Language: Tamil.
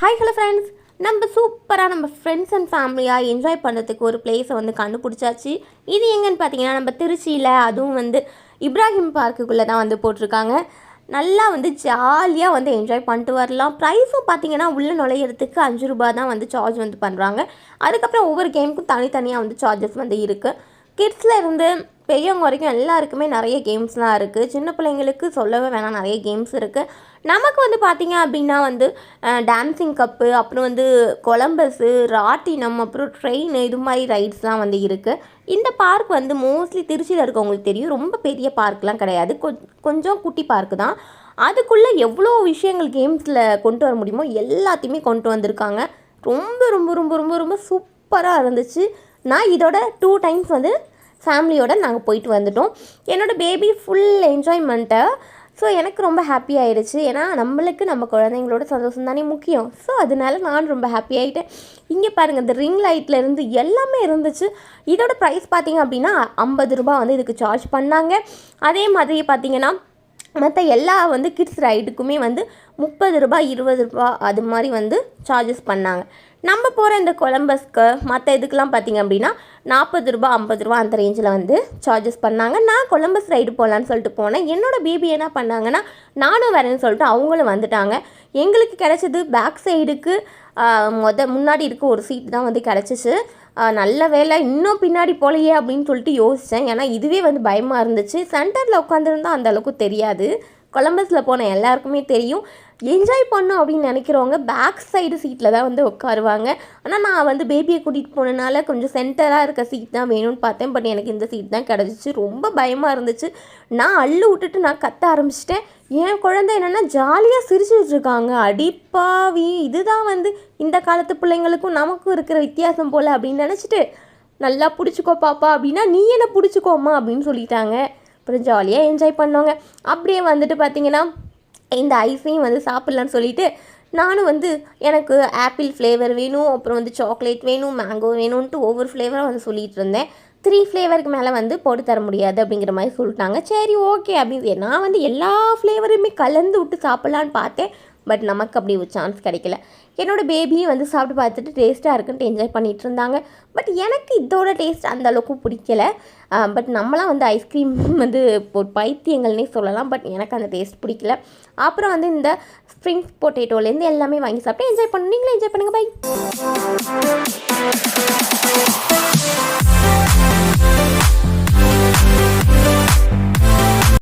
ஹாய் ஹலோ ஃப்ரெண்ட்ஸ் நம்ம சூப்பராக நம்ம ஃப்ரெண்ட்ஸ் அண்ட் ஃபேமிலியாக என்ஜாய் பண்ணுறதுக்கு ஒரு பிளேஸை வந்து கண்டுபிடிச்சாச்சு. இது எங்கன்னு பார்த்தீங்கன்னா நம்ம திருச்சியில் அதுவும் வந்து இப்ராஹிம் பார்க்குக்குள்ளே தான் வந்து போட்டிருக்காங்க. நல்லா வந்து ஜாலியாக வந்து என்ஜாய் பண்ணிட்டு வரலாம். ப்ரைஸும் பார்த்தீங்கன்னா உள்ளே நுழையிறதுக்கு அஞ்சு ரூபா தான் வந்து சார்ஜ் வந்து பண்ணுறாங்க அதுக்கப்புறம் ஒவ்வொரு கேமுக்கும் தனித்தனியாக வந்து சார்ஜஸ் வந்து இருக்குது கிட்ஸில் இருந்து பெரியவங்க வரைக்கும் எல்லாருக்குமே நிறைய கேம்ஸ்லாம் இருக்குது சின்ன பிள்ளைங்களுக்கு சொல்லவே வேணாம் நிறைய கேம்ஸ் இருக்குது நமக்கு வந்து பார்த்திங்க அப்படின்னா வந்து டான்ஸிங் கப்பு அப்புறம் வந்து கொலம்பஸு ராட்டினம் அப்புறம் ட்ரெயின் இது மாதிரி ரைட்ஸ்லாம் வந்து இருக்குது இந்த பார்க் வந்து மோஸ்ட்லி திருச்சியில் இருக்கவங்களுக்கு தெரியும். ரொம்ப பெரிய பார்க்லாம் கிடையாது. கொ- கொஞ்சம் குட்டி பார்க்கு தான். அதுக்குள்ளே எவ்வளோ விஷயங்கள் கேம்ஸில் கொண்டு வர முடியுமோ எல்லாத்தையுமே கொண்டு வந்திருக்காங்க. ரொம்ப ரொம்ப ரொம்ப ரொம்ப ரொம்ப சூப்பராக இருந்துச்சு. நான் இதோட டூ டைம்ஸ் வந்து ஃபேமிலியோடு நாங்கள் போயிட்டு வந்துட்டோம். என்னோட பேபி ஃபுல் என்ஜாய்மெண்ட்டை ஸோ எனக்கு ரொம்ப ஹாப்பி ஆயிடுச்சு ஏன்னா நம்மளுக்கு நம்ம குழந்தைங்களோட சந்தோஷம் தானே முக்கியம். ஸோ அதனால நான் ரொம்ப ஹாப்பி ஆகிட்டேன் இங்கே பாருங்கள் இந்த ரிங் லைட்டில் இருந்து எல்லாமே இருந்துச்சு. இதோட ப்ரைஸ் பார்த்தீங்க அப்படின்னா ஐம்பது ரூபாய் வந்து இதுக்கு சார்ஜ் பண்ணாங்க. அதே மாதிரி பார்த்தீங்கன்னா மற்ற எல்லா வந்து கிட்ஸ் ரைடுக்குமே வந்து முப்பது ரூபாய் இருபது ரூபாய் அது மாதிரி வந்து சார்ஜஸ் பண்ணாங்க. நம்ம போகிற இந்த கொலம்பஸ்க்கு மற்ற இதுக்கெலாம் பார்த்திங்க அப்படின்னா நாற்பது ரூபாய் ஐம்பது ரூபா அந்த ரேஞ்சில் வந்து சார்ஜஸ் பண்ணாங்க. நான் கொலம்பஸ் ரைடு போகலான்னு சொல்லிட்டு போனேன். என்னோட பேபி என்ன பண்ணாங்கன்னா நானும் வரேன்னு சொல்லிட்டு அவங்களும் வந்துட்டாங்க. எங்களுக்கு கிடைச்சது பேக் சைடுக்கு மொத முன்னாடி இருக்க ஒரு சீட் தான் வந்து கிடச்சிச்சு. நல்ல வேலை இன்னும் பின்னாடி போலையே அப்படின்னு சொல்லிட்டு யோசித்தேன் ஏன்னா இதுவே வந்து பயமாக இருந்துச்சு. சென்டரில் உட்காந்துருந்தா அந்த அளவுக்கு தெரியாது. கொலம்பஸில் போன எல்லாருக்குமே தெரியும். என்ஜாய் பண்ணும் அப்படின்னு நினைக்கிறவங்க பேக் சைடு சீட்டில் தான் வந்து உட்காருவாங்க. ஆனால் நான் வந்து பேபியை கூட்டிகிட்டு போனனால கொஞ்சம் சென்டராக இருக்க சீட் தான் வேணும்னு பார்த்தேன். பட் எனக்கு இந்த சீட் தான் கிடச்சிச்சு. ரொம்ப பயமாக இருந்துச்சு. நான் அள்ளு விட்டுட்டு நான் கத்த ஆரம்பிச்சிட்டேன். என் குழந்தை என்னென்னா ஜாலியாக சிரிச்சுட்டு இருக்காங்க அடிப்பாவி இதுதான் வந்து இந்த காலத்து பிள்ளைங்களுக்கும் நமக்கும் இருக்கிற வித்தியாசம் போல் அப்படின்னு நினச்சிட்டு நல்லா பிடிச்சிக்கோ பாப்பா அப்படின்னா நீ என்ன பிடிச்சிக்கோமா அப்படின்னு சொல்லிட்டாங்க. அப்புறம் ஜாலியாக என்ஜாய் பண்ணோங்க. அப்படியே வந்துட்டு பார்த்தீங்கன்னா இந்த ஐஸையும் வந்து சாப்பிட்லான்னு சொல்லிட்டு நானும் வந்து எனக்கு ஆப்பிள் ஃப்ளேவர் வேணும் அப்புறம் வந்து சாக்லேட் வேணும் மேங்கோ வேணும்ன்ட்டு ஒவ்வொரு ஃப்ளேவராக வந்து சொல்லிகிட்டு இருந்தேன். த்ரீ ஃப்ளேவருக்கு மேலே வந்து போட்டு தர முடியாது அப்படிங்கிற மாதிரி சொல்லிட்டாங்க. சரி ஓகே அப்படின்னு நான் வந்து எல்லா ஃப்ளேவருமே கலந்து விட்டு சாப்பிட்லான்னு பார்த்தேன். பட் நமக்கு அப்படி ஒரு சான்ஸ் கிடைக்கல. என்னோட பேபியும் வந்து சாப்பிட்டு பார்த்துட்டு டேஸ்ட்டாக இருக்குன்ட்டு என்ஜாய் பண்ணிகிட்டு இருந்தாங்க. பட் எனக்கு இதோட டேஸ்ட் அந்த அளவுக்கு பிடிக்கல. பட் நம்மளாம் வந்து ஐஸ்கிரீம் வந்து ஒரு பைத்தியங்கள்னே சொல்லலாம். பட் எனக்கு அந்த டேஸ்ட் பிடிக்கல. அப்புறம் வந்து இந்த ஸ்ப்ரிங் பொட்டேட்டோலேருந்து எல்லாமே வாங்கி சாப்பிட்டு என்ஜாய் பண்ணு நீங்களும் என்ஜாய் பண்ணுங்கள் பை